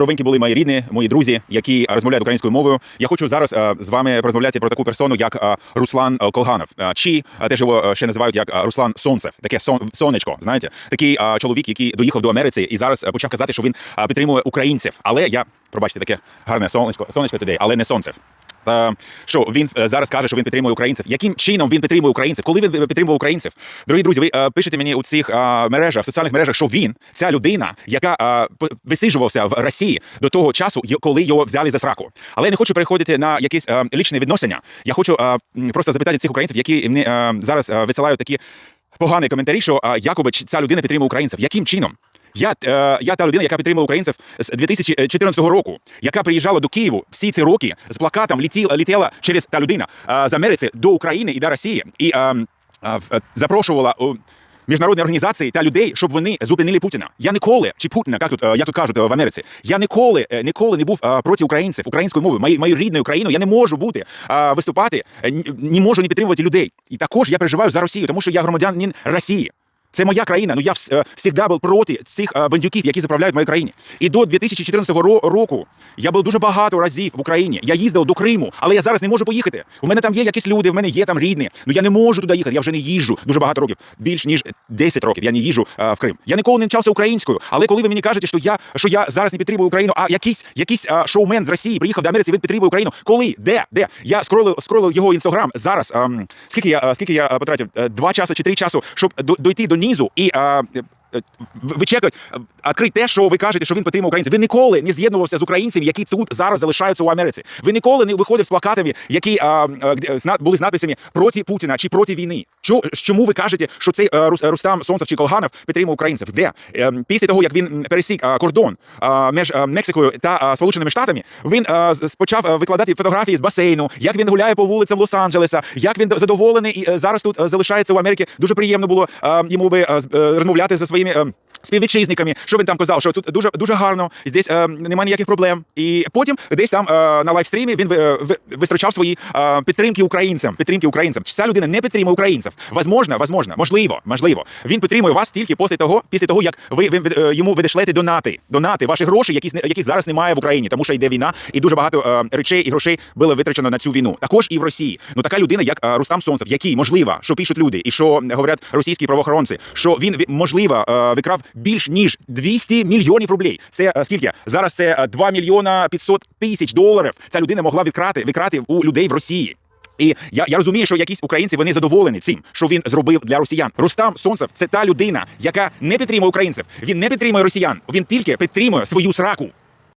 Ровенькі були мої рідні, мої друзі, які розмовляють українською мовою. Я хочу зараз е, з вами розмовляти про таку персону, як е, Руслан е, Колганов, чи теж його ще називають як Руслан Сонцев, таке сон, сонечко. Знаєте, такий чоловік, який доїхав до Америці і зараз почав казати, що він підтримує українців. Але я пробачте, таке гарне сонечко, сонечко туди, але не сонцев. Та що він е, зараз каже, що він підтримує українців. Яким чином він підтримує українців? Коли він підтримує українців? Дорогі друзі, ви е, пишете мені у цих е, мережах, в соціальних мережах, що він ця людина, яка е, висиджувався в Росії до того часу, коли його взяли за сраку. Але я не хочу переходити на якісь е, лічні відносини. Я хочу е, просто запитати цих українців, які мені е, зараз е, висилають такі погані коментарі, що е, якоби ця людина підтримує українців. Яким чином? Я, е, я та людина, яка підтримала українців з 2014 року, яка приїжджала до Києву всі ці роки з плакатом летіла, летіла через та людина е, з Америці до України і до Росії і е, е, е, запрошувала міжнародні організації та людей, щоб вони зупинили Путіна. Я ніколи чи Путіна, як тут е, як тут кажуть е, в Америці, я ніколи е, ніколи не був е, проти українців, української мови, моєї моєю рідною країною. Я не можу бути е, виступати, е, не можу не підтримувати людей. І також я переживаю за Росію, тому що я громадянин Росії. Це моя країна. Ну я вс- е, був проти цих е, бандюків, які заправляють моїй країні. І до 2014 ро- року я був дуже багато разів в Україні. Я їздив до Криму, але я зараз не можу поїхати. У мене там є якісь люди, в мене є там рідні. Ну я не можу туди їхати. Я вже не їжджу дуже багато років. Більш ніж 10 років я не їжджу е, в Крим. Я ніколи не навчався українською. Але коли ви мені кажете, що я що я зараз не підтримую Україну, а якийсь якийсь е, шоумен з Росії приїхав до Америці, він підтримує Україну. Коли? Де? Де? Я скролив, скролив його інстаграм зараз. ем, скільки я е, скільки я потратив? Два часи чи три часу, щоб до- дойти до низу і. а, е, ви ви чекають, відкрить те, що ви кажете, що він підтримує українців. Ви ніколи не з'єднувався з українцями, які тут зараз залишаються у Америці. Ви ніколи не виходив з плакатами, які а, а, з на- були з надписами проти Путіна чи проти війни. Чо, чому ви кажете, що цей Рус- Рустам Сонцев чи Колганов підтримує українців? Де Ем, після того, як він пересік кордон між Мексикою та Сполученими Штатами, він почав викладати фотографії з басейну, як він гуляє по вулицям Лос-Анджелеса, як він задоволений і е, зараз тут е, залишається в Америці. Дуже приємно було йому би е, розмовляти зі своїми. Співвітчизниками, що він там казав, що тут дуже дуже гарно, здесь е, немає ніяких проблем. І потім десь там е, на лайвстрімі він е, свої е, підтримки українцям. Підтримки українцям. Ця людина не підтримує українців. Возможно, возможно, можливо, можливо. Він підтримує вас тільки після того, після того, як ви, ви е, йому видешлете донати. Донати, ваші гроші, які яких зараз немає в Україні, тому що йде війна, і дуже багато е, речей і грошей було витрачено на цю війну. Також і в Росії. Ну така людина, як е, Рустам Сонцев, який можливо, що пишуть люди, і що говорять російські правоохоронці, що він ві- можливо е, викрав більш ніж 200 мільйонів рублей. Це е, скільки зараз? Це е, 2 мільйона 500 тисяч доларів. Ця людина могла відкрати викрати у людей в Росії. І я, я розумію, що якісь українці вони задоволені цим, що він зробив для росіян. Рустам Сонцев це та людина, яка не підтримує українців. Він не підтримує росіян. Він тільки підтримує свою сраку.